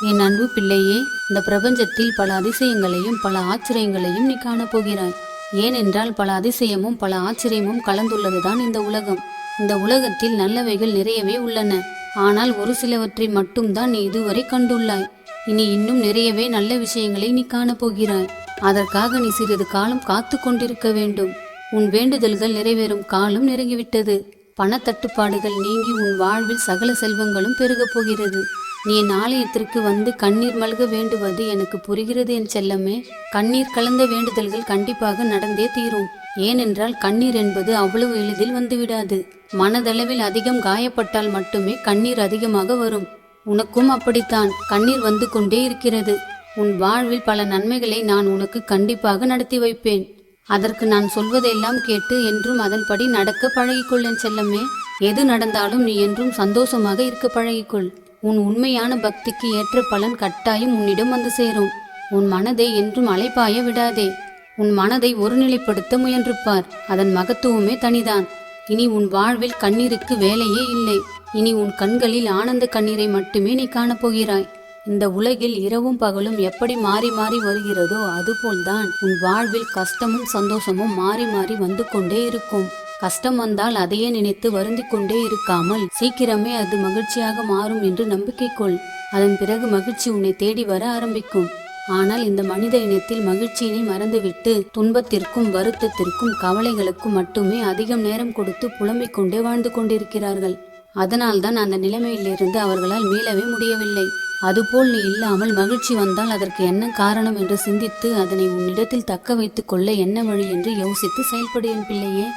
என் அன்பு பிள்ளையே இந்த பிரபஞ்சத்தில் பல அதிசயங்களையும் பல ஆச்சரியங்களையும் நீ காணப்போகிறாய் ஏனென்றால் பல அதிசயமும் பல ஆச்சரியமும் கலந்துள்ளதுதான் இந்த உலகம். இந்த உலகத்தில் நல்லவைகள் நிறையவே உள்ளன. ஆனால் ஒரு சிலவற்றை மட்டும்தான் நீ இதுவரை கண்டுள்ளாய். இனி இன்னும் நிறையவே நல்ல விஷயங்களை நீ காணப்போகிறாய் அதற்காக நீ சிறிது காலம் காத்து கொண்டிருக்க வேண்டும். உன் வேண்டுதல்கள் நிறைவேறும் காலம் நெருங்கிவிட்டது. பணத்தட்டுப்பாடுகள் நீங்கி உன் வாழ்வில் சகல செல்வங்களும் பெருகப் போகிறது. நீ என் ஆலயத்திற்கு வந்து கண்ணீர் மல்க வேண்டுவது எனக்கு புரிகிறது என் செல்லமே. கண்ணீர் கலந்த வேண்டுதல்கள் கண்டிப்பாக நடந்தே தீரும். ஏனென்றால் கண்ணீர் என்பது அவ்வளவு எளிதில் வந்துவிடாது. மனதளவில் அதிகம் காயப்பட்டால் மட்டுமே கண்ணீர் அதிகமாக வரும். உனக்கும் அப்படித்தான். கண்ணீர் வந்து கொண்டே இருக்கிறது. உன் வாழ்வில் பல நன்மைகளை நான் உனக்கு கண்டிப்பாக நடத்தி வைப்பேன். அதற்கு நான் சொல்வதெல்லாம் கேட்டு என்றும் அதன்படி நடக்க பழகிக்கொள் என் செல்லமே. எது நடந்தாலும் நீ என்றும் சந்தோஷமாக இருக்க பழகிக்கொள். உன் உண்மையான பக்திக்கு ஏற்ற பலன் கட்டாயம் உன்னிடம் வந்து சேரும். உன் மனதை என்றும் அலைப்பாய விடாதே. உன் மனதை ஒருநிலைப்படுத்த முயன்றுப்பார். அதன் மகத்துவமே தனிதான். இனி உன் வாழ்வில் கண்ணீருக்கு வேலையே இல்லை. இனி உன் கண்களில் ஆனந்த கண்ணீரை மட்டுமே நீ காணப்போகிறாய் இந்த உலகில் இரவும் பகலும் எப்படி மாறி மாறி வருகிறதோ அதுபோல்தான் உன் வாழ்வில் கஷ்டமும் சந்தோஷமும் மாறி மாறி வந்து கொண்டே இருக்கும். கஷ்டம் வந்தால் அதையே நினைத்து வருந்திக் கொண்டே இருக்காமல் சீக்கிரமே அது மகிழ்ச்சியாக மாறும் என்று நம்பிக்கை கொள் அதன் பிறகு மகிழ்ச்சி உன்னை தேடி வர ஆரம்பிக்கும். ஆனால் இந்த மனித இனத்தில் மகிழ்ச்சியினை மறந்துவிட்டு துன்பத்திற்கும் வருத்தத்திற்கும் கவலைகளுக்கும் மட்டுமே அதிகம் நேரம் கொடுத்து புலம்பிக் கொண்டே வாழ்ந்து கொண்டிருக்கிறார்கள். அதனால்தான் அந்த நிலைமையிலிருந்து அவர்களால் மீளவே முடியவில்லை. அதுபோல் நீ இல்லாமல் மகிழ்ச்சி வந்தால் அதற்கு என்ன காரணம் என்று சிந்தித்து அதனை உன்னிடத்தில் தக்க வைத்துக் கொள்ள என்ன வழி என்று யோசித்து செயல்படு என் பிள்ளையே.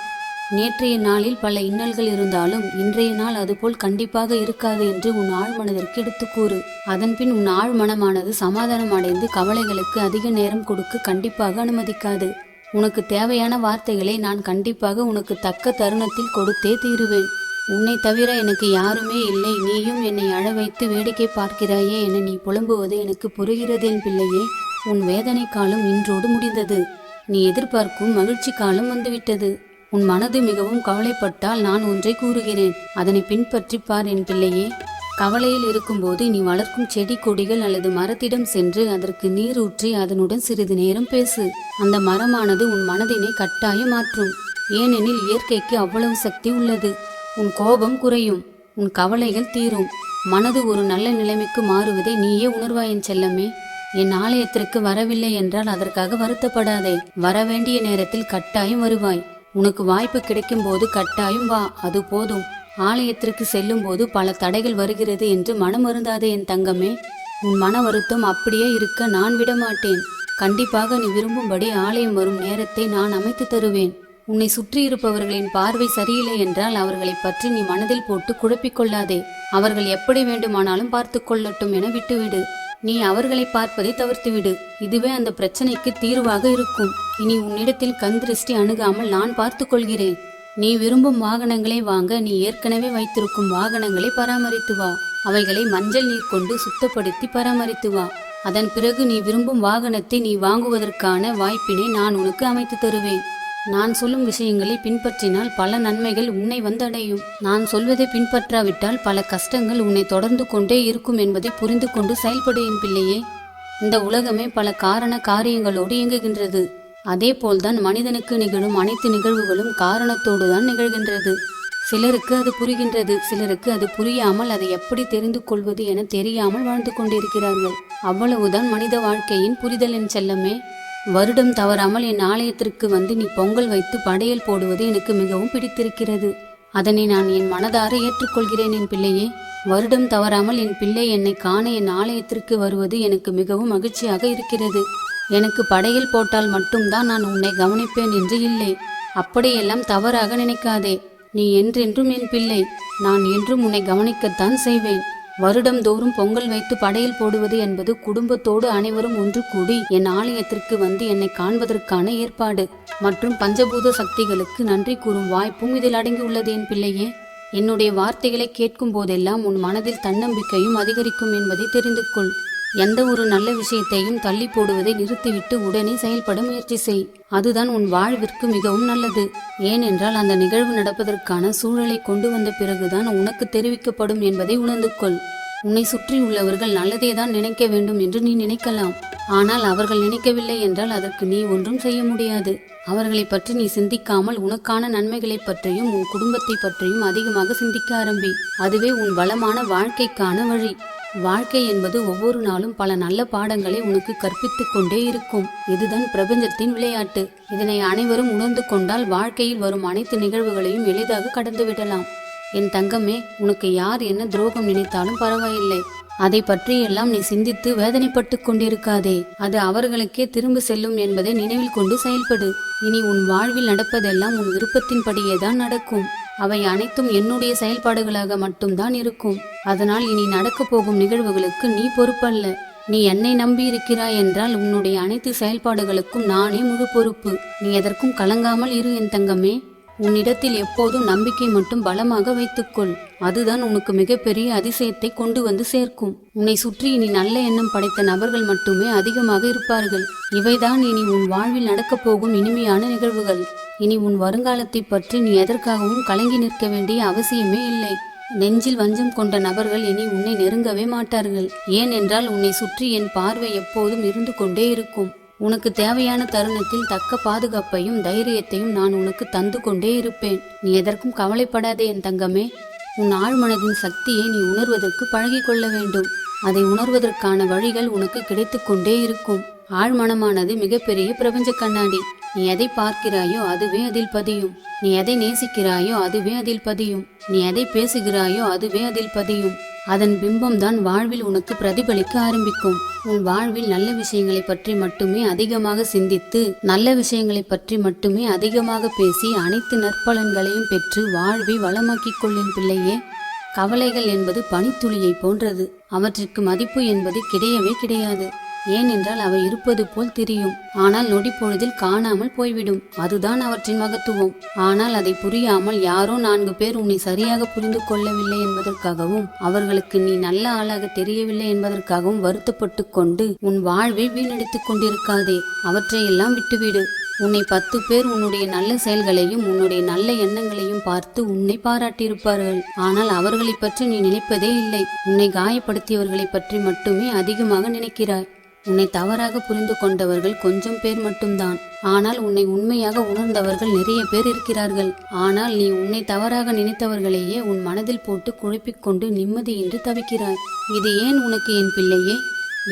நேற்றைய நாளில் பல இன்னல்கள் இருந்தாலும் இன்றைய நாள் அதுபோல் கண்டிப்பாக இருக்காது என்று உன் ஆழ் மனதிற்கு எடுத்துக் கூறு. அதன்பின் உன் ஆழ் மனமானது சமாதானம் அடைந்து கவலைகளுக்கு அதிக நேரம் கொடுக்க கண்டிப்பாக அனுமதிக்காது. உனக்கு தேவையான வார்த்தைகளை நான் கண்டிப்பாக உனக்கு தக்க தருணத்தில் கொடுத்தே தீருவேன். உன்னை தவிர எனக்கு யாருமே இல்லை. நீயும் என்னை அழ வைத்து வேடிக்கை பார்க்கிறாயே என நீ புலம்புவது எனக்கு புரிகிறது என் பிள்ளையே. உன் வேதனை காலம் இன்றோடு முடிந்தது. நீ எதிர்பார்க்கும் மகிழ்ச்சி காலம் வந்துவிட்டது. உன் மனது மிகவும் கவலைப்பட்டால் நான் ஒன்றை கூறுகிறேன். அதனை பின்பற்றிப்பார் என் பிள்ளையே. கவலையில் இருக்கும்போது நீ வளர்க்கும் செடி கொடிகள் அல்லது மரத்திடம் சென்று அதற்கு நீர் ஊற்றி அதனுடன் சிறிது நேரம் பேசு. அந்த மரமானது உன் மனதினை கட்டாயம் மாற்றும் ஏனெனில் இயற்கைக்கு அவ்வளவு சக்தி உள்ளது. உன் கோபம் குறையும். உன் கவலைகள் தீரும். மனது ஒரு நல்ல நிலைமைக்கு மாறுவதை நீயே உணர்வாயின் செல்லமே. என் ஆலயத்திற்கு வரவில்லை என்றால் அதற்காக வருத்தப்படாதே. வரவேண்டிய நேரத்தில் கட்டாயம் வருவாய். உனக்கு வாய்ப்பு கிடைக்கும் போது கட்டாயம் வா அது போதும். ஆலயத்திற்கு செல்லும் போது பல தடைகள் வருகிறது என்று மனம் வருந்தாதே என் தங்கமே. உன் மன வருத்தம் அப்படியே இருக்க நான் விடமாட்டேன். கண்டிப்பாக நீ விரும்பும்படி ஆலயம் வரும் நேரத்தை நான் அமைத்து தருவேன். உன்னை சுற்றி இருப்பவர்களின் பார்வை சரியில்லை என்றால் அவர்களை பற்றி நீ மனதில் போட்டு குழப்பிக்கொள்ளாதே அவர்கள் எப்படி வேண்டுமானாலும் பார்த்து கொள்ளட்டும் என விட்டுவிடு. நீ அவர்களை பார்ப்பதை தவிர்த்துவிடு. இதுவே அந்த பிரச்சனைக்கு தீர்வாக இருக்கும். இனி உன்னிடத்தில் கண் திருஷ்டி அணுகாமல் நான் பார்த்து கொள்கிறேன். நீ விரும்பும் வாகனங்களை வாங்க நீ ஏற்கனவே வைத்திருக்கும் வாகனங்களை பராமரித்து வா. அவைகளை மஞ்சள் நீர் கொண்டு சுத்தப்படுத்தி பராமரித்து வா. அதன் பிறகு நீ விரும்பும் வாகனத்தை நீ வாங்குவதற்கான வாய்ப்பினை நான் உனக்கு அமைத்து தருவேன். நான் சொல்லும் விஷயங்களை பின்பற்றினால் பல நன்மைகள் உன்னை வந்தடையும். நான் சொல்வதை பின்பற்றாவிட்டால் பல கஷ்டங்கள் உன்னை தொடர்ந்து கொண்டே இருக்கும் என்பதை புரிந்து கொண்டு செயல்படு என் பிள்ளையே. இந்த உலகமே பல காரண காரியங்களோடு இயங்குகின்றது. அதே போல்தான் மனிதனுக்கு நிகழும் அனைத்து நிகழ்வுகளும் காரணத்தோடு தான் நிகழ்கின்றது. சிலருக்கு அது புரிகின்றது சிலருக்கு அது புரியாமல் அதை எப்படி தெரிந்து கொள்வது என தெரியாமல் வாழ்ந்து கொண்டிருக்கிறார்கள். அவ்வளவுதான் மனித வாழ்க்கையின் புரிதலின் செல்லமே. வருடம் தவறாமல் என் ஆலயத்திற்கு வந்து நீ பொங்கல் வைத்து படையல் போடுவது எனக்கு மிகவும் பிடித்திருக்கிறது. அதனை நான் என் மனதார ஏற்றுக்கொள்கிறேன் என் பிள்ளையே. வருடம் தவறாமல் என் பிள்ளை என்னை காண என் ஆலயத்திற்கு வருவது எனக்கு மிகவும் மகிழ்ச்சியாக இருக்கிறது. எனக்கு படையல் போட்டால் மட்டும்தான் நான் உன்னை கவனிப்பேன் என்று இல்லை. அப்படியெல்லாம் தவறாக நினைக்காதே. நீ என்றென்றும் என் பிள்ளை. நான் என்றும் உன்னை கவனிக்கத்தான் செய்வேன். வருடம்தோறும் பொங்கல் வைத்து படையல் போடுவது என்பது குடும்பத்தோடு அனைவரும் ஒன்று கூடி என் ஆலயத்திற்கு வந்து என்னை காண்பதற்கான ஏற்பாடு. மற்றும் பஞ்சபூத சக்திகளுக்கு நன்றி கூறும் வாய்ப்பும் இதில் அடங்கியுள்ளது என் பிள்ளையே. என்னுடைய வார்த்தைகளை கேட்கும் போதெல்லாம் உன் மனதில் தன்னம்பிக்கையும் அதிகரிக்கும் என்பதை தெரிந்து கொள். எந்த ஒரு நல்ல விஷயத்தையும் தள்ளி போடுவதை நிறுத்திவிட்டு உடனே செயல்பட முயற்சி செய். அதுதான் உன் வாழ்விற்கு மிகவும் நல்லது. ஏனென்றால் அந்த நிகழ்வு நடப்பதற்கான சூழலை கொண்டு வந்த பிறகுதான் உனக்கு தெரிவிக்கப்படும் என்பதை உணர்ந்து கொள். உன்னை சுற்றி உள்ளவர்கள் நல்லதே தான் நினைக்க வேண்டும் என்று நீ நினைக்கலாம். ஆனால் அவர்கள் நினைக்கவில்லை என்றால் அதற்கு நீ ஒன்றும் செய்ய முடியாது. அவர்களை பற்றி நீ சிந்திக்காமல் உனக்கான நன்மைகளை பற்றியும் உன் குடும்பத்தை பற்றியும் அதிகமாக சிந்திக்க ஆரம்பி. அதுவே உன் வளமான வாழ்க்கைக்கான வழி. வாழ்க்கை என்பது ஒவ்வொரு நாளும் பல நல்ல பாடங்களை உனக்கு கற்பித்துக் கொண்டே இருக்கும். இதுதான் பிரபஞ்சத்தின் விளையாட்டு. இதனை அனைவரும் உணர்ந்து கொண்டால் வாழ்க்கையில் வரும் அனைத்து நிகழ்வுகளையும் எளிதாக கடந்து விடலாம். என் தங்கமே உனக்கு யார் என்ன துரோகம் நினைத்தாலும் பரவாயில்லை. அதை பற்றியெல்லாம் நீ சிந்தித்து வேதனைப்பட்டு கொண்டிருக்காதே. அது அவர்களுக்கே திரும்ப செல்லும் என்பதை நினைவில் கொண்டு செயல்படு. இனி உன் வாழ்வில் நடப்பதெல்லாம் உன் விருப்பத்தின்படியே தான் நடக்கும். அவை அனைத்தும் என்னுடைய செயல்பாடுகளாக மட்டும்தான் இருக்கும். அதனால் இனி நடக்கப் போகும் நிகழ்வுகளுக்கு நீ பொறுப்பல்ல. நீ என்னை நம்பி இருக்கிறாய் என்றால் உன்னுடைய அனைத்து செயல்பாடுகளுக்கும் நானே முழு பொறுப்பு. நீ எதற்கும் கலங்காமல் இரு என் தங்கமே. உன்னிடத்தில் எப்போதும் நம்பிக்கை மட்டும் பலமாக வைத்துக்கொள். அதுதான் உனக்கு மிகப்பெரிய அதிசயத்தை கொண்டு வந்து சேர்க்கும். உன்னை சுற்றி இனி நல்ல எண்ணம் படைத்த நபர்கள் மட்டுமே அதிகமாக இருப்பார்கள். இவைதான் இனி உன் வாழ்வில் நடக்கப் போகும் இனிமையான நிகழ்வுகள். இனி உன் வருங்காலத்தை பற்றி நீ எதற்காகவும் கலங்கி நிற்க வேண்டிய அவசியமே இல்லை. நெஞ்சில் வஞ்சம் கொண்ட நபர்கள் இனி உன்னை நெருங்கவே மாட்டார்கள். ஏனென்றால் உன்னை சுற்றி என் பார்வை எப்போதும் இருந்து கொண்டே இருக்கும். உனக்கு தேவையான தருணத்தில் தக்க பாதுகாப்பையும் தைரியத்தையும் நான் உனக்கு தந்து கொண்டே இருப்பேன். நீ எதற்கும் கவலைப்படாதே என் தங்கமே. உன் ஆழ்மனதின் சக்தியை நீ உணர்வதற்கு பழகிக்கொள்ள வேண்டும். அதை உணர்வதற்கான வழிகள் உனக்கு கிடைத்துக்கொண்டே இருக்கும். ஆழ்மனமானது மிகப்பெரிய பிரபஞ்ச கண்ணாடி. நீ எதை பார்க்கிறாயோ அதுவே அதில் பதியும். நீ எதை நேசிக்கிறாயோ அதுவே அதில் பதியும். நீ எதை பேசுகிறாயோ அதுவே அதில் பதியும். அதன் பிம்பம் தான் வாழ்வில் உனக்கு பிரதிபலிக்க ஆரம்பிக்கும். உன் வாழ்வில் நல்ல விஷயங்களை பற்றி மட்டுமே அதிகமாக சிந்தித்து நல்ல விஷயங்களை பற்றி மட்டுமே அதிகமாக பேசி அனைத்து நற்பலன்களையும் பெற்று வாழ்வை வளமாக்கிக் கொள்ளும் பிள்ளையே கவலைகள் என்பது பனித்துளியை போன்றது. அவற்றிற்கு மதிப்பு என்பது கிடையவே கிடையாது. ஏனென்றால் அவை இருப்பது போல் தெரியும். ஆனால் நொடி பொழுதில் காணாமல் போய்விடும். அதுதான் அவற்றின் மகத்துவம். ஆனால் அதை புரியாமல் யாரோ நான்கு பேர் உன்னை சரியாக புரிந்து கொள்ளவில்லை என்பதற்காகவும் அவர்களுக்கு நீ நல்ல ஆளாக தெரியவில்லை என்பதற்காகவும் வருத்தப்பட்டு கொண்டு உன் வாழ்வை வீணடித்துக் கொண்டிருக்காதே. அவற்றையெல்லாம் விட்டுவிடு. உன்னை பத்து பேர் உன்னுடைய நல்ல செயல்களையும் உன்னுடைய நல்ல எண்ணங்களையும் பார்த்து உன்னை பாராட்டியிருப்பார்கள். ஆனால் அவர்களை பற்றி நீ நினைப்பதே இல்லை. உன்னை காயப்படுத்தியவர்களை பற்றி மட்டுமே அதிகமாக நினைக்கிறாய். உன்னை தவறாக புரிந்து கொண்டவர்கள் கொஞ்சம் பேர் மட்டும்தான். ஆனால் உன்னை உண்மையாக உணர்ந்தவர்கள் நிறைய பேர் இருக்கிறார்கள். ஆனால் நீ உன்னை தவறாக நினைத்தவர்களையே உன் மனதில் போட்டு குழப்பிக் கொண்டு நிம்மதியின்றி தவிக்கிறாய். இது ஏன் உனக்கு என் பிள்ளையே?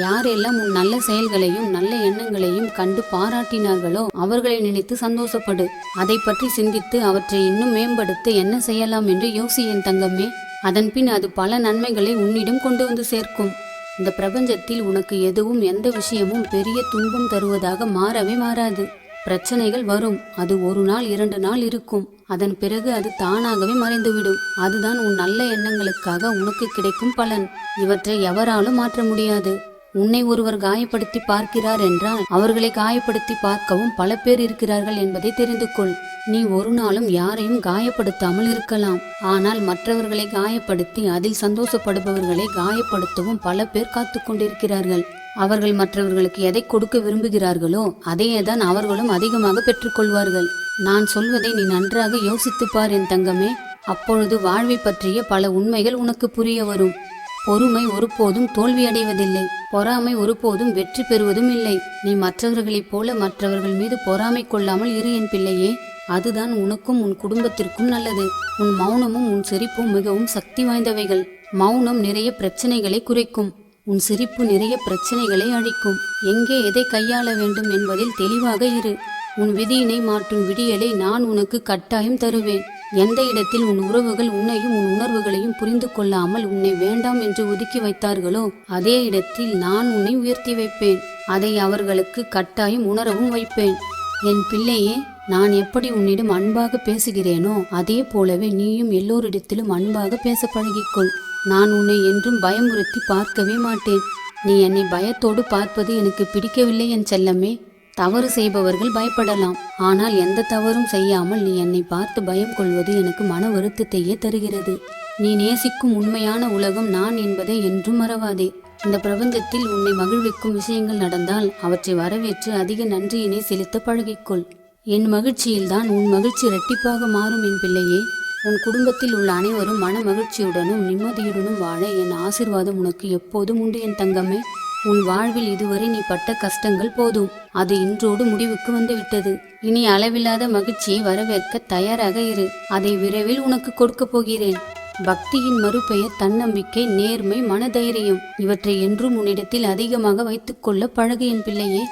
யாரெல்லாம் உன் நல்ல செயல்களையும் நல்ல எண்ணங்களையும் கண்டு பாராட்டினார்களோ அவர்களை நினைத்து சந்தோஷப்படு. அதை பற்றி சிந்தித்து அவற்றை இன்னும் மேம்படுத்த என்ன செய்யலாம் என்று யோசி என் தங்கமே அதன்பின் அது பல நன்மைகளை உன்னிடம் கொண்டு வந்து சேர்க்கும். இந்த பிரபஞ்சத்தில் உனக்கு எதுவும் எந்த விஷயமும் பெரிய துன்பம் தருவதாக மாறவே மாறாது. பிரச்சனைகள் வரும். அது ஒரு நாள் இரண்டு நாள் இருக்கும். அதன் பிறகு அது தானாகவே மறைந்துவிடும். அதுதான் உன் நல்ல எண்ணங்களுக்காக உனக்கு கிடைக்கும் பலன். இவற்றை எவராலும் மாற்ற முடியாது. உன்னை ஒருவர் காயப்படுத்தி பார்க்கிறார் என்றால் அவர்களை காயப்படுத்தி பார்க்கவும் பல பேர் இருக்கிறார்கள் என்பதை தெரிந்து கொள். நீ ஒரு நாளும் யாரையும் காயப்படுத்தாமல் இருக்கலாம். ஆனால் மற்றவர்களை காயப்படுத்தி அதில் சந்தோஷப்படுபவர்களை காயப்படுத்தவும் பல பேர் காத்து கொண்டிருக்கிறார்கள். அவர்கள் மற்றவர்களுக்கு எதை கொடுக்க விரும்புகிறார்களோ அதையே தான் அவர்களும் அதிகமாக பெற்றுக்கொள்வார்கள் நான் சொல்வதை நீ நன்றாக யோசித்துப்பார் என் தங்கமே. அப்பொழுது வாழ்வை பற்றிய பல உண்மைகள் உனக்கு புரிய வரும். பொறுமை ஒருபோதும் தோல்வியடைவதில்லை. பொறாமை ஒருபோதும் வெற்றி பெறுவதும் இல்லை. நீ மற்றவர்களைப் போல மற்றவர்கள் மீது பொறாமை கொள்ளாமல் இரு என் பிள்ளையே. அதுதான் உனக்கும் உன் குடும்பத்திற்கும் நல்லது. உன் மௌனமும் உன் சிரிப்பும் மிகவும் சக்தி வாய்ந்தவைகள். மௌனம் நிறைய பிரச்சனைகளை குறைக்கும். உன் சிரிப்பு நிறைய பிரச்சனைகளை அழிக்கும். எங்கே எதை கையாள வேண்டும் என்பதில் தெளிவாக இரு. உன் விதியினை மாற்றும் விடியலை நான் உனக்கு கட்டாயம் தருவேன். எந்த இடத்தில் உன் உறவுகள் உன்னையும் உன் உணர்வுகளையும் புரிந்து கொள்ளாமல் உன்னை வேண்டாம் என்று ஒதுக்கி வைத்தார்களோ அதே இடத்தில் நான் உன்னை உயர்த்தி வைப்பேன். அதை அவர்களுக்கு கட்டாயம் உணரவும் வைப்பேன். என் பிள்ளையே நான் எப்படி உன்னிடம் அன்பாக பேசுகிறேனோ அதே போலவே நீயும் எல்லோரிடத்திலும் அன்பாக பேச பழகிக்கொள். நான் உன்னை என்றும் பயமுறுத்தி பார்க்கவே மாட்டேன். நீ என்னை பயத்தோடு பார்ப்பது எனக்கு பிடிக்கவில்லை என் செல்லமே. தவறு செய்பவர்கள் பயப்படலாம். ஆனால் எந்த தவறும் செய்யாமல் நீ என்னை பார்த்து பயம் கொள்வது எனக்கு மன வருத்தத்தையே தருகிறது. நீ நேசிக்கும் உண்மையான உலகம் நான் என்பதை என்றும் மறவாதே. இந்த பிரபஞ்சத்தில் உன்னை மகிழ்விக்கும் விஷயங்கள் நடந்தால் அவற்றை வரவேற்று அதிக நன்றியினை செலுத்த பழகிக்கொள். என் மகிழ்ச்சியில்தான் உன் மகிழ்ச்சி இரட்டிப்பாக மாறும் என் பிள்ளையே. உன் குடும்பத்தில் உள்ள அனைவரும் மன மகிழ்ச்சியுடனும் நிம்மதியுடனும் வாழ என் ஆசிர்வாதம் உனக்கு எப்போதும் உண்டு என் தங்கமே. உன் வாழ்வில் இதுவரை நீ பட்ட கஷ்டங்கள் போதும். அது இன்றோடு முடிவுக்கு வந்துவிட்டது இனி அளவில்லாத மகிழ்ச்சியை வரவேற்க தயாராக இரு. அதை விரைவில் உனக்கு கொடுக்கப் போகிறேன். பக்தியின் மறுபெயர் தன்னம்பிக்கை நேர்மை மனதைரியம். இவற்றை என்றும் உன்னிடத்தில் அதிகமாக வைத்துக்கொள்ள பழகு என் பிள்ளையே.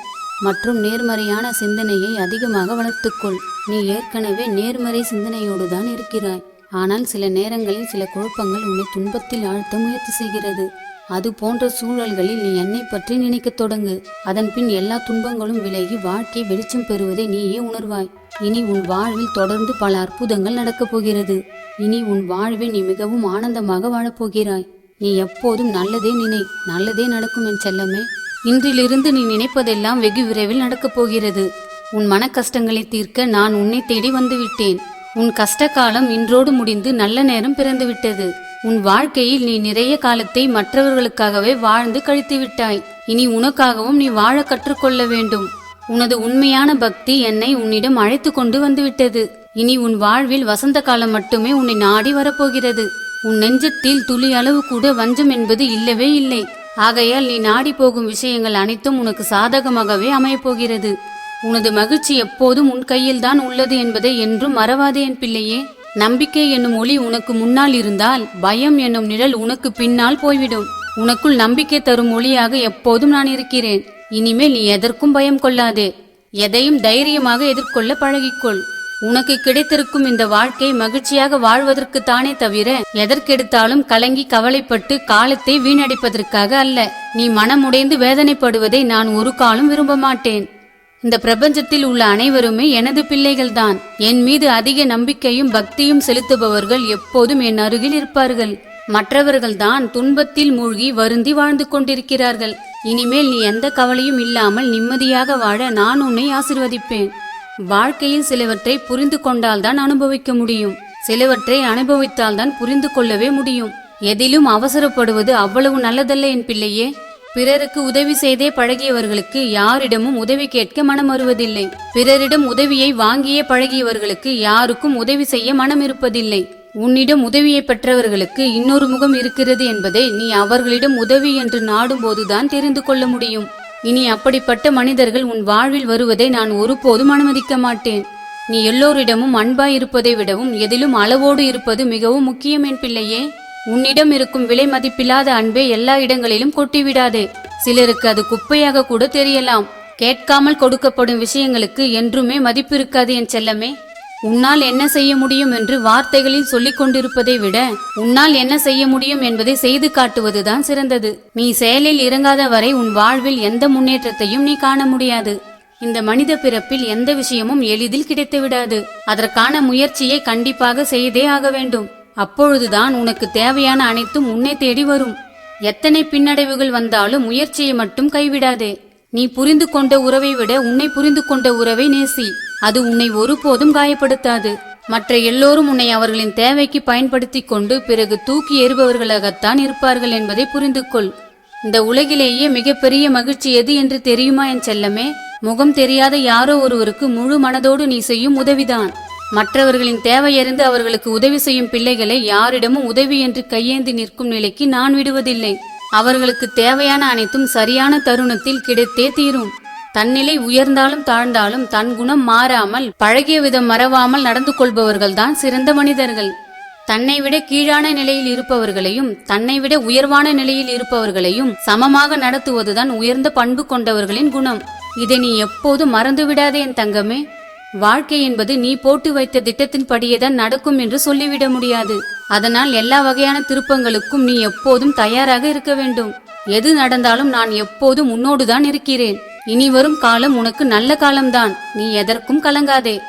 மற்றும் நேர்மறையான சிந்தனையை அதிகமாக வளர்த்துக்கொள் நீ ஏற்கனவே நேர்மறை சிந்தனையோடு தான் இருக்கிறாய். ஆனால் சில நேரங்களில் சில குழப்பங்கள் உன்னை துன்பத்தில் ஆழ்த்த முயற்சி செய்கிறது. அது போன்ற சூழல்களில் நீ என்னை பற்றி நினைக்கத் தொடங்கு. அதன் பின் எல்லா துன்பங்களும் விலகி வாழ்க்கை வெளிச்சம் பெறுவதை நீயே உணர்வாய். இனி உன் வாழ்வில் தொடர்ந்து பல அற்புதங்கள் நடக்கப் போகிறது. இனி உன் வாழ்வில் நீ மிகவும் ஆனந்தமாக வாழப்போகிறாய். நீ எப்போதும் நல்லதே நினை நல்லதே நடக்கும் என் செல்லமே. இன்றிலிருந்து நீ நினைப்பதெல்லாம் வெகு விரைவில் நடக்கப் போகிறது. உன் மன கஷ்டங்களை தீர்க்க நான் உன்னை தேடி வந்துவிட்டேன். உன் கஷ்ட காலம் இன்றோடு முடிந்து நல்ல நேரம் பிறந்துவிட்டது. உன் வாழ்க்கையில் நீ நிறைய காலத்தை மற்றவர்களுக்காகவே வாழ்ந்து கழித்து விட்டாய் இனி உனக்காகவும் நீ வாழ கற்றுக்கொள்ள வேண்டும். உனது உண்மையான பக்தி என்னை உன்னிடம் அழைத்து கொண்டு வந்துவிட்டது. இனி உன் வாழ்வில் வசந்த காலம் மட்டுமே உன்னை நாடி வரப்போகிறது. உன் நெஞ்சத்தில் துளி அளவு கூட வஞ்சம் என்பது இல்லவே இல்லை. ஆகையால் நீ நாடி போகும் விஷயங்கள் அனைத்தும் உனக்கு சாதகமாகவே அமையப்போகிறது. உனது மகிழ்ச்சி எப்போதும் உன் கையில்தான் உள்ளது என்பதை என்றும் மறவாதே என் பிள்ளையே. நம்பிக்கை என்னும் ஒளி உனக்கு முன்னால் இருந்தால் பயம் என்னும் நிழல் உனக்கு பின்னால் போய்விடும். உனக்குள் நம்பிக்கை தரும் ஒளியாக எப்போதும் நான் இருக்கிறேன். இனிமேல் நீ எதற்கும் பயம் கொள்ளாதே. எதையும் தைரியமாக எதிர்கொள்ள பழகிக்கொள். உனக்கு கிடைத்திருக்கும் இந்த வாழ்க்கை மகிழ்ச்சியாக வாழ்வதற்கு தானே தவிர எதற்கெடுத்தாலும் கலங்கி கவலைப்பட்டு காலத்தை வீணடிப்பதற்காக அல்ல. நீ மனமுடைந்து வேதனைப்படுவதை நான் ஒரு காலம் விரும்ப மாட்டேன். இந்த பிரபஞ்சத்தில் உள்ள அனைவருமே எனது பிள்ளைகள்தான். என் மீது அதிக நம்பிக்கையும் பக்தியும் செலுத்துபவர்கள் எப்போதும் என் அருகில் இருப்பார்கள். மற்றவர்கள்தான் துன்பத்தில் மூழ்கி வருந்தி வாழ்ந்து கொண்டிருக்கிறார்கள். இனிமேல் நீ எந்த கவலையும் இல்லாமல் நிம்மதியாக வாழ நான் உன்னை ஆசிர்வதிப்பேன். வாழ்க்கையில் சிலவற்றை புரிந்து கொண்டால்தான் அனுபவிக்க முடியும். சிலவற்றை அனுபவித்தால்தான் புரிந்து கொள்ளவே முடியும். எதிலும் அவசரப்படுவது அவ்வளவு நல்லதல்ல என் பிள்ளையே. பிறருக்கு உதவி செய்தே பழகியவர்களுக்கு யாரிடமும் உதவி கேட்க மனம் வருவதில்லை பிறரிடம் உதவியை வாங்கியே பழகியவர்களுக்கு யாருக்கும் உதவி செய்ய மனம் இருப்பதில்லை உன்னிடம் உதவியை பெற்றவர்களுக்கு இன்னொரு முகம் இருக்கிறது என்பதை நீ அவர்களிடம் உதவி என்று நாடும்போதுதான் தெரிந்து கொள்ள முடியும். இனி அப்படிப்பட்ட மனிதர்கள் உன் வாழ்வில் வருவதை நான் ஒருபோதும் அனுமதிக்க மாட்டேன். நீ எல்லோரிடமும் அன்பாய் இருப்பதை விடவும் எதிலும் அளவோடு இருப்பது மிகவும் முக்கியம் என் பிள்ளையே. உன்னிடம் இருக்கும் விலை மதிப்பில்லாத அன்பே எல்லா இடங்களிலும் கொட்டிவிடாதே. சிலருக்கு அது குப்பையாக கூட தெரியலாம். கேட்காமல் கொடுக்கப்படும் விஷயங்களுக்கு என்றுமே மதிப்பு இருக்காது என் செல்லமே. உன்னால் என்ன செய்ய முடியும் என்று வார்த்தைகளில் சொல்லிக் கொண்டிருப்பதை விட உன்னால் என்ன செய்ய முடியும் என்பதை செய்து காட்டுவதுதான் சிறந்தது. நீ செயலில் இறங்காத வரை உன் வாழ்வில் எந்த முன்னேற்றத்தையும் நீ காண முடியாது. இந்த மனித பிறப்பில் எந்த விஷயமும் எளிதில் கிடைத்து விடாது அதற்கான முயற்சியை கண்டிப்பாக செய்தே ஆக வேண்டும். அப்பொழுதுதான் உனக்கு தேவையான அனைத்தும் உன்னை தேடி வரும். எத்தனை பின்னடைவுகள் வந்தாலும் முயற்சியை மட்டும் கைவிடாதே. நீ புரிந்து கொண்ட உறவை விட உன்னை புரிந்து கொண்ட உறவை நேசி. அது உன்னை ஒருபோதும் காயப்படுத்தாது. மற்ற எல்லோரும் உன்னை அவர்களின் தேவைக்கு பயன்படுத்தி கொண்டு பிறகு தூக்கி எறிபவர்களாகத்தான் இருப்பார்கள் என்பதை புரிந்து கொள். இந்த உலகிலேயே மிகப்பெரிய மகிழ்ச்சி எது என்று தெரியுமா என் செல்லமே? முகம் தெரியாத யாரோ ஒருவருக்கு முழு மனதோடு நீ செய்யும் உதவிதான். மற்றவர்களின் தேவையறிந்து அவர்களுக்கு உதவி செய்யும் பிள்ளைகளை யாரிடமும் உதவி என்று கையேந்தி நிற்கும் நிலைக்கு நான் விடுவதில்லை. அவர்களுக்கு தேவையான அனைத்தும் சரியான தருணத்தில் கிடைத்தே தீரும். தன்னிலை உயர்ந்தாலும் தாழ்ந்தாலும் தன் குணம் மாறாமல் பழகிய விதம் மறவாமல் நடந்து கொள்பவர்கள்தான் சிறந்த மனிதர்கள். தன்னை விட கீழான நிலையில் இருப்பவர்களையும் தன்னை விட உயர்வான நிலையில் இருப்பவர்களையும் சமமாக நடத்துவதுதான் உயர்ந்த பண்பு கொண்டவர்களின் குணம். இதை நீ எப்போதும் மறந்து விடாதே என் தங்கமே. வாழ்க்கை என்பது நீ போட்டு வைத்த திட்டத்தின்படியேதான் நடக்கும் என்று சொல்லிவிட முடியாது. அதனால் எல்லா வகையான திருப்பங்களுக்கும் நீ எப்போதும் தயாராக இருக்க வேண்டும். எது நடந்தாலும் நான் எப்போதும் உன்னோடுதான் இருக்கிறேன். இனி வரும் காலம் உனக்கு நல்ல காலம்தான். நீ எதற்கும் கலங்காதே.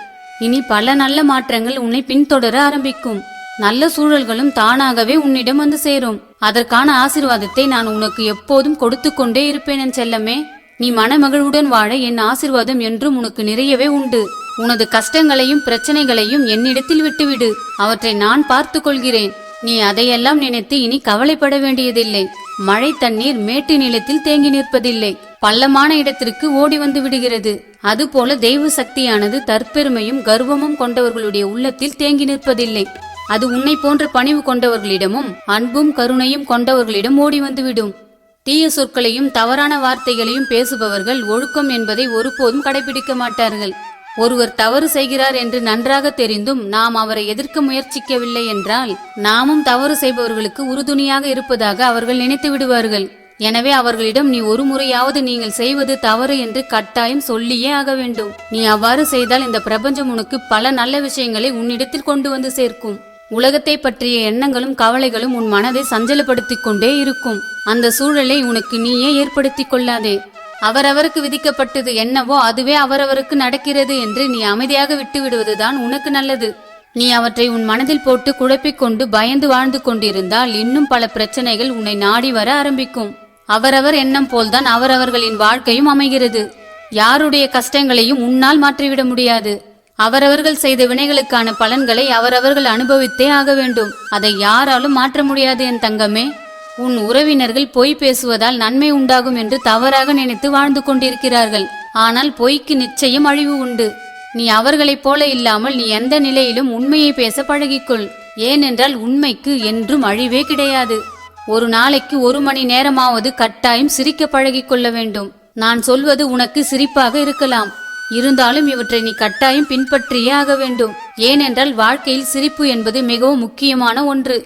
இனி பல நல்ல மாற்றங்கள் உன்னை பின்தொடர ஆரம்பிக்கும். நல்ல சூழல்களும் தானாகவே உன்னிடம் வந்து சேரும். அதற்கான ஆசிர்வாதத்தை நான் உனக்கு எப்போதும் கொடுத்து கொண்டே இருப்பேன் செல்லமே. நீ மனமகிழ்வுடன் வாழ என் ஆசிர்வாதம் என்றும் உனக்கு நிறையவே உண்டு. உனது கஷ்டங்களையும் பிரச்சனைகளையும் என்னிடத்தில் விட்டுவிடு. அவற்றை நான் பார்த்து கொள்கிறேன். நீ அதையெல்லாம் நினைத்து இனி கவலைப்பட வேண்டியதில்லை. மழை தண்ணீர் மேட்டு நிலத்தில் தேங்கி நிற்பதில்லை. பள்ளமான இடத்திற்கு ஓடி வந்து விடுகிறது. அதுபோல தெய்வ சக்தியானது தற்பெருமையும் கர்வமும் கொண்டவர்களுடைய உள்ளத்தில் தேங்கி நிற்பதில்லை. அது உன்னை போன்ற பணிவு கொண்டவர்களிடமும் அன்பும் கருணையும் கொண்டவர்களிடம் ஓடி வந்துவிடும் தீய சொற்களையும் தவறான வார்த்தைகளையும் பேசுபவர்கள் ஒழுக்கம் என்பதை ஒருபோதும் கடைபிடிக்க மாட்டார்கள். ஒருவர் தவறு செய்கிறார் என்று நன்றாக தெரிந்தும் நாம் அவரை எதிர்க்க முயற்சிக்கவில்லை என்றால் நாமும் தவறு செய்பவர்களுக்கு உறுதுணையாக இருப்பதாக அவர்கள் நினைத்து விடுவார்கள். எனவே அவர்களிடம் நீ ஒரு முறையாவது நீங்கள் செய்வது தவறு என்று கட்டாயம் சொல்லியே ஆக வேண்டும். நீ அவ்வாறு செய்தால் இந்த பிரபஞ்சம் உனக்கு பல நல்ல விஷயங்களை உன்னிடத்தில் கொண்டு வந்து சேர்க்கும். உலகத்தை பற்றிய எண்ணங்களும் கவலைகளும் உன் மனதை சஞ்சலப்படுத்திக் கொண்டே இருக்கும். அந்த சூழலை உனக்கு நீயே ஏற்படுத்திக் கொள்ளாதே. அவரவருக்கு விதிக்கப்பட்டது என்னவோ அதுவே அவரவருக்கு நடக்கிறது என்று நீ அமைதியாக விட்டுவிடுவதுதான் உனக்கு நல்லது. நீ அவற்றை உன் மனதில் போட்டு குழப்பிக் கொண்டு பயந்து வாழ்ந்து கொண்டிருந்தால் இன்னும் பல பிரச்சனைகள் உன்னை நாடி வர ஆரம்பிக்கும். அவரவர் எண்ணம் போல்தான் அவரவர்களின் வாழ்க்கையும் அமைகிறது. யாருடைய கஷ்டங்களையும் உன்னால் மாற்றிவிட முடியாது. அவரவர்கள் செய்த வினைகளுக்கான பலன்களை அவரவர்கள் அனுபவித்தே ஆக வேண்டும். அதை யாராலும் மாற்ற முடியாது என் தங்கமே. உன் உறவினர்கள் பொய் பேசுவதால் நன்மை உண்டாகும் என்று தவறாக நினைத்து வாழ்ந்து கொண்டிருக்கிறார்கள். ஆனால் பொய்க்கு நிச்சயம் அழிவு உண்டு. நீ அவர்களைப் போல இல்லாமல் நீ எந்த நிலையிலும் உண்மையை பேச பழகிக்கொள். ஏனென்றால் உண்மைக்கு என்றும் அழிவே கிடையாது. ஒரு நாளைக்கு ஒரு மணி நேரமாவது கட்டாயம் சிரிக்க பழகிக்கொள்ள வேண்டும். நான் சொல்வது உனக்கு சிரிப்பாக இருக்கலாம். இருந்தாலும் இவற்றை நீ கட்டாயம் பின்பற்றியே ஆக வேண்டும். ஏனென்றால் வாழ்க்கையில் சிரிப்பு என்பது மிகவும் முக்கியமான ஒன்று.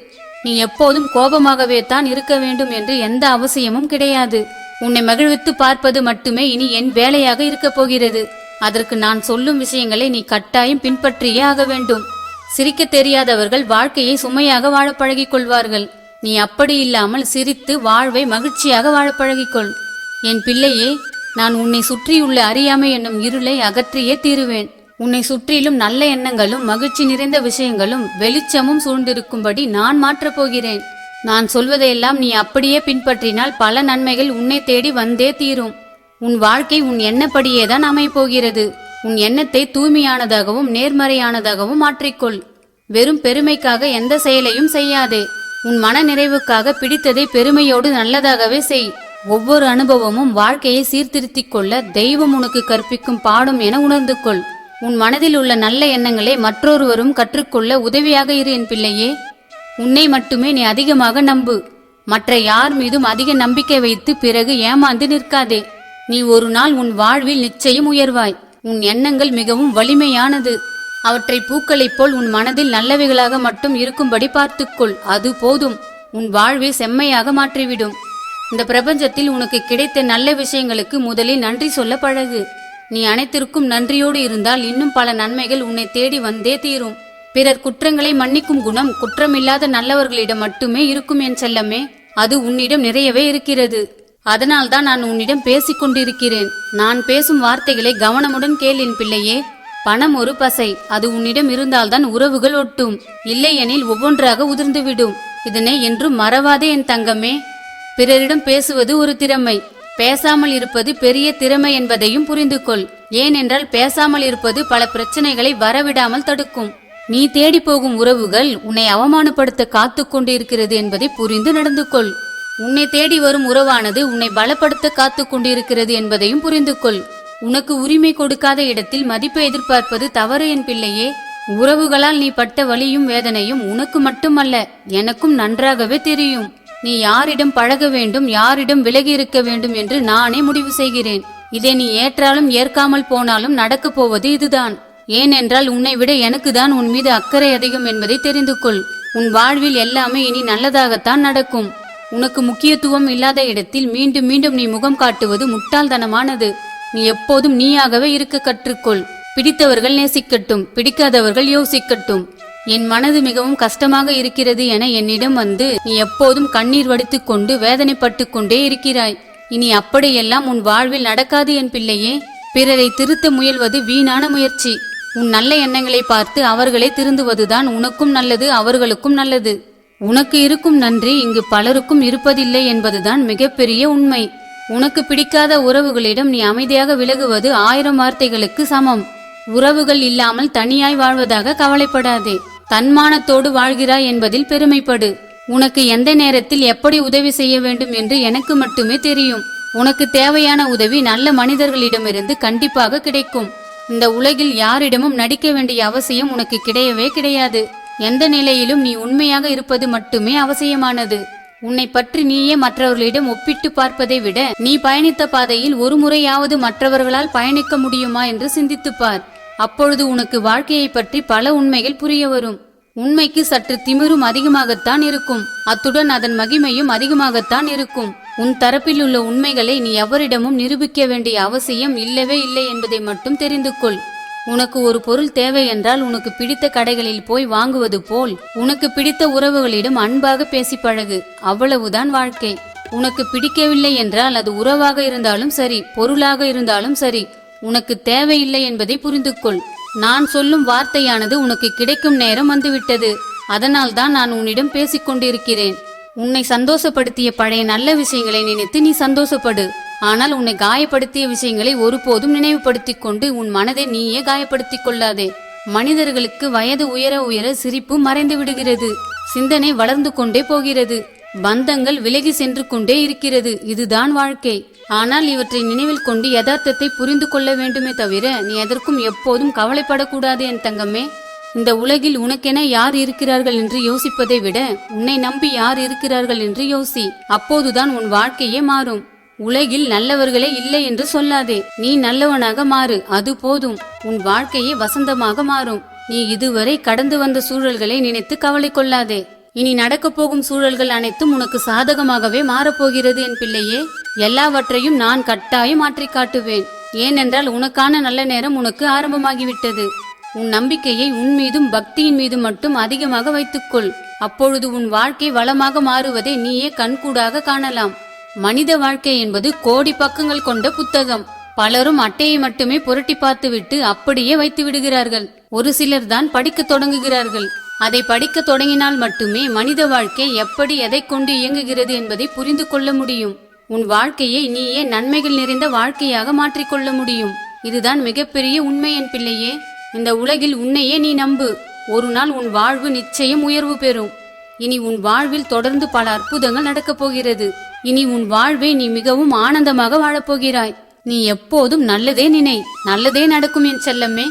நீ எப்போதும் கோபமாகவே தான் இருக்க வேண்டும் என்று எந்த அவசியமும் கிடையாது. உன்னை மகிழ்வித்து பார்ப்பது மட்டுமே இனி என் வேலையாக இருக்கப் போகிறது. அதற்கு நான் சொல்லும் விஷயங்களை நீ கட்டாயம் பின்பற்றியே ஆக வேண்டும். சிரிக்க தெரியாதவர்கள் வாழ்க்கையை சுமையாக வாழ பழகிக் கொள்வார்கள். நீ அப்படி இல்லாமல் சிரித்து வாழ்வை மகிழ்ச்சியாக வாழ பழகிக்கொள். என் பிள்ளையே நான் உன்னை சுற்றியுள்ள அறியாமை என்னும் இருளை அகற்றியே தீருவேன். உன்னை சுற்றிலும் நல்ல எண்ணங்களும் மகிழ்ச்சி நிறைந்த விஷயங்களும் வெளிச்சமும் சூழ்ந்திருக்கும்படி நான் மாற்றப் போகிறேன். நான் சொல்வதையெல்லாம் நீ அப்படியே பின்பற்றினால் பல நன்மைகள் உன்னை தேடி வந்தே தீரும். உன் வாழ்க்கை உன் எண்ணப்படியே தான் அமைப்போகிறது உன் எண்ணத்தை தூய்மையானதாகவும் நேர்மறையானதாகவும் மாற்றிக்கொள். வெறும் பெருமைக்காக எந்த செயலையும் செய்யாதே. உன் மன நிறைவுக்காக பிடித்ததை பெருமையோடு நல்லதாகவே செய். ஒவ்வொரு அனுபவமும் வாழ்க்கையை சீர்திருத்திக் கொள்ள தெய்வம் உனக்கு கற்பிக்கும் பாடும் என உணர்ந்து கொள். உன் மனதில் உள்ள நல்ல எண்ணங்களை மற்றொருவரும் கற்றுக்கொள்ள உதவியாக இரு என் பிள்ளையே. உன்னை மட்டுமே நீ அதிகமாக நம்பு. மற்ற யார் மீதும் அதிக நம்பிக்கை வைத்து பிறகு ஏமாந்து நிற்காதே. நீ ஒரு நாள் உன் வாழ்வில் நிச்சயம் உயர்வாய். உன் எண்ணங்கள் மிகவும் வலிமையானது. அவற்றை பூக்களைப் போல் உன் மனதில் நல்லவைகளாக மட்டும் இருக்கும்படி பார்த்துக்கொள். அது போதும். உன் வாழ்வை செம்மையாக மாற்றிவிடும். இந்த பிரபஞ்சத்தில் உனக்கு கிடைத்த நல்ல விஷயங்களுக்கு முதலில் நன்றி சொல்ல பழகு. நீ அனைத்திற்கும் நன்றியோடு இருந்தால் இன்னும் பல நன்மைகள் உன்னை தேடி வந்தே தீரும். பிறர் குற்றங்களை மன்னிக்கும் குணம் குற்றமில்லாத நல்லவர்களிடம் மட்டுமே இருக்கும் என் செல்லமே. அது உன்னிடம் நிறையவே இருக்கிறது. அதனால்தான் நான் உன்னிடம் பேசிக் கொண்டிருக்கிறேன். நான் பேசும் வார்த்தைகளை கவனமுடன் கேள் என் பிள்ளையே. பணம் ஒரு பசை. அது உன்னிடம் இருந்தால்தான் உறவுகள் ஒட்டும். இல்லையெனில் ஒவ்வொன்றாக உதிர்ந்துவிடும். இதனை என்றும் மறவாதே என் தங்கமே. பிறரிடம் பேசுவது ஒரு திறமை. பேசாமல் இருப்பது பெரிய திறமை என்பதையும் புரிந்து கொள் ஏனென்றால் பேசாமல் இருப்பது பல பிரச்சனைகளை வரவிடாமல் தடுக்கும். நீ தேடி போகும் உறவுகள் உன்னை அவமானப்படுத்த காத்து கொண்டிருக்கிறது என்பதை புரிந்து நடந்து கொள் உன்னை தேடி வரும் உறவானது உன்னை பலப்படுத்த காத்து கொண்டிருக்கிறது என்பதையும் புரிந்து கொள் உனக்கு உரிமை கொடுக்காத இடத்தில் மதிப்பை எதிர்பார்ப்பது தவறு என் பிள்ளையே. உறவுகளால் நீ பட்ட வலியும் வேதனையும் உனக்கு மட்டுமல்ல எனக்கும் நன்றாகவே தெரியும். நீ யாரிடம் பழக வேண்டும் யாரிடம் விலகி இருக்க வேண்டும் என்று நானே முடிவு செய்கிறேன். இதை நீ ஏற்றாலும் ஏற்காமல் போனாலும் நடக்கப் போவது இதுதான். ஏனென்றால் உன்னை விட எனக்கு தான் உன் மீது அக்கறை அதிகம் என்பதை தெரிந்து கொள். உன் வாழ்வில் எல்லாமே இனி நல்லதாகத்தான் நடக்கும். உனக்கு முக்கியத்துவம் இல்லாத இடத்தில் மீண்டும் மீண்டும் நீ முகம் காட்டுவது முட்டாள்தனமானது. நீ எப்போதும் நீயாகவே இருக்க கற்றுக்கொள். பிடித்தவர்கள் நேசிக்கட்டும் பிடிக்காதவர்கள் யோசிக்கட்டும். என் மனது மிகவும் கஷ்டமாக இருக்கிறது என என்னிடம் வந்து நீ எப்போதும் கண்ணீர் வடித்து கொண்டு வேதனைப்பட்டு கொண்டே இருக்கிறாய். இனி அப்படியெல்லாம் உன் வாழ்வில் நடக்காது என் பிள்ளையே. பிறரை திருத்த முயல்வது வீணான முயற்சி. உன் நல்ல எண்ணங்களை பார்த்து அவர்களை திருந்துவதுதான் உனக்கும் நல்லது அவர்களுக்கும் நல்லது. உனக்கு இருக்கும் நன்றி இங்கு பலருக்கும் இருப்பதில்லை என்பதுதான் மிகப்பெரிய உண்மை. உனக்கு பிடிக்காத உறவுகளிடம் நீ அமைதியாக விலகுவது ஆயிரம் வார்த்தைகளுக்கு சமம். உறவுகள் இல்லாமல் தனியாய் வாழ்வதாக கவலைப்படாதே. தன்மானத்தோடு வாழ்கிறாய் என்பதில் பெருமைப்படு. உனக்கு எந்த நேரத்தில் எப்படி உதவி செய்ய வேண்டும் என்று எனக்கு மட்டுமே தெரியும். உனக்கு தேவையான உதவி நல்ல மனிதர்களிடமிருந்து கண்டிப்பாக கிடைக்கும். இந்த உலகில் யாரிடமும் நடிக்க வேண்டிய அவசியம் உனக்கு கிடையவே கிடையாது. எந்த நிலையிலும் நீ உண்மையாக இருப்பது மட்டுமே அவசியமானது. உன்னை பற்றி நீயே மற்றவர்களிடம் ஒப்பிட்டு பார்ப்பதை விட நீ பயணித்த பாதையில் ஒரு முறையாவது மற்றவர்களால் பயணிக்க முடியுமா என்று சிந்தித்துப் பார். அப்பொழுது உனக்கு வாழ்க்கையை பற்றி பல உண்மைகள் புரிய வரும். உண்மைக்கு சற்று திமிரும் அதிகமாகத்தான் இருக்கும். அத்துடன் அதன் மகிமையும் அதிகமாகத்தான் இருக்கும். உன் தரப்பில் உள்ள உண்மைகளை நீ எவரிடமும் நிரூபிக்க வேண்டிய அவசியம் இல்லவே இல்லை என்பதை மட்டும் தெரிந்து கொள். உனக்கு ஒரு பொருள் தேவை என்றால் உனக்கு பிடித்த கடைகளில் போய் வாங்குவது போல் உனக்கு பிடித்த உறவுகளிடம் அன்பாக பேசி பழகு. அவ்வளவுதான் வாழ்க்கை. உனக்கு பிடிக்கவில்லை என்றால் அது உறவாக இருந்தாலும் சரி பொருளாக இருந்தாலும் சரி உனக்கு தேவையில்லை என்பதை புரிந்து கொள் நான் சொல்லும் வார்த்தையானது உனக்கு கிடைக்கும் நேரம் வந்துவிட்டது. அதனால் தான் நான் உன்னிடம் பேசிக் கொண்டிருக்கிறேன். உன்னை சந்தோஷப்படுத்திய பழைய நல்ல விஷயங்களை நினைத்து நீ சந்தோஷப்படு. ஆனால் உன்னை காயப்படுத்திய விஷயங்களை ஒருபோதும் நினைவுபடுத்திக் கொண்டு உன் மனதை நீயே காயப்படுத்திக் கொள்ளாதே. மனிதர்களுக்கு வயது உயர உயர சிரிப்பு மறைந்து விடுகிறது. சிந்தனை வளர்ந்து கொண்டே போகிறது. பந்தங்கள் விலகி சென்று கொண்டே இருக்கிறது. இதுதான் வாழ்க்கை. ஆனால் இவற்றை நினைவில் கொண்டு யதார்த்தத்தை புரிந்து கொள்ள வேண்டுமே தவிர நீ எதற்கும் எப்போதும் கவலைப்படக்கூடாது என் தங்கமே. இந்த உலகில் உனக்கென யார் இருக்கிறார்கள் என்று யோசிப்பதை விட உன்னை நம்பி யார் இருக்கிறார்கள் என்று யோசி. அப்போதுதான் உன் வாழ்க்கையே மாறும். உலகில் நல்லவர்களே இல்லை என்று சொல்லாதே. நீ நல்லவனாக மாறு. அது போதும். உன் வாழ்க்கையே வசந்தமாக மாறும். நீ இதுவரை கடந்து வந்த சூழல்களை நினைத்து கவலை கொள்ளாதே. இனி நடக்கப் போகும் சூழல்கள் அனைத்தும் உனக்கு சாதகமாகவே மாறப்போகிறது என் பிள்ளையே. எல்லாவற்றையும் நான் கட்டாயம் மாற்றி காட்டுவேன். ஏனென்றால் உனக்கான நல்ல நேரம் உனக்கு ஆரம்பமாகிவிட்டது. உன் நம்பிக்கையை உன் மீதும் பக்தியின் மீதும் மட்டும் அதிகமாக வைத்துக்கொள். அப்பொழுது உன் வாழ்க்கை வளமாக மாறுவதை நீயே கண்கூடாக காணலாம். மனித வாழ்க்கை என்பது கோடி பக்கங்கள் கொண்ட புத்தகம். பலரும் அட்டையை மட்டுமே புரட்டி பார்த்துவிட்டு அப்படியே வைத்து விடுகிறார்கள் ஒரு சிலர் தான் படிக்க தொடங்குகிறார்கள். அதை படிக்க தொடங்கினால் மட்டுமே மனித வாழ்க்கை எப்படி எதை கொண்டு இயங்குகிறது என்பதை புரிந்து கொள்ள முடியும். உன் வாழ்க்கையை நீயே நன்மைகள் நிறைந்த வாழ்க்கையாக மாற்றிக்கொள்ள முடியும். இதுதான் மிகப்பெரிய உண்மை என் பிள்ளையே. இந்த உலகில் உன்னையே நீ நம்பு. ஒரு நாள் உன் வாழ்வு நிச்சயம் உயர்வு பெறும். இனி உன் வாழ்வில் தொடர்ந்து பல அற்புதங்கள் நடக்கப் போகிறது. இனி உன் வாழ்வை நீ மிகவும் ஆனந்தமாக வாழப்போகிறாய் நீ எப்போதும் நல்லதே நினை. நல்லதே நடக்கும் என் செல்லமே.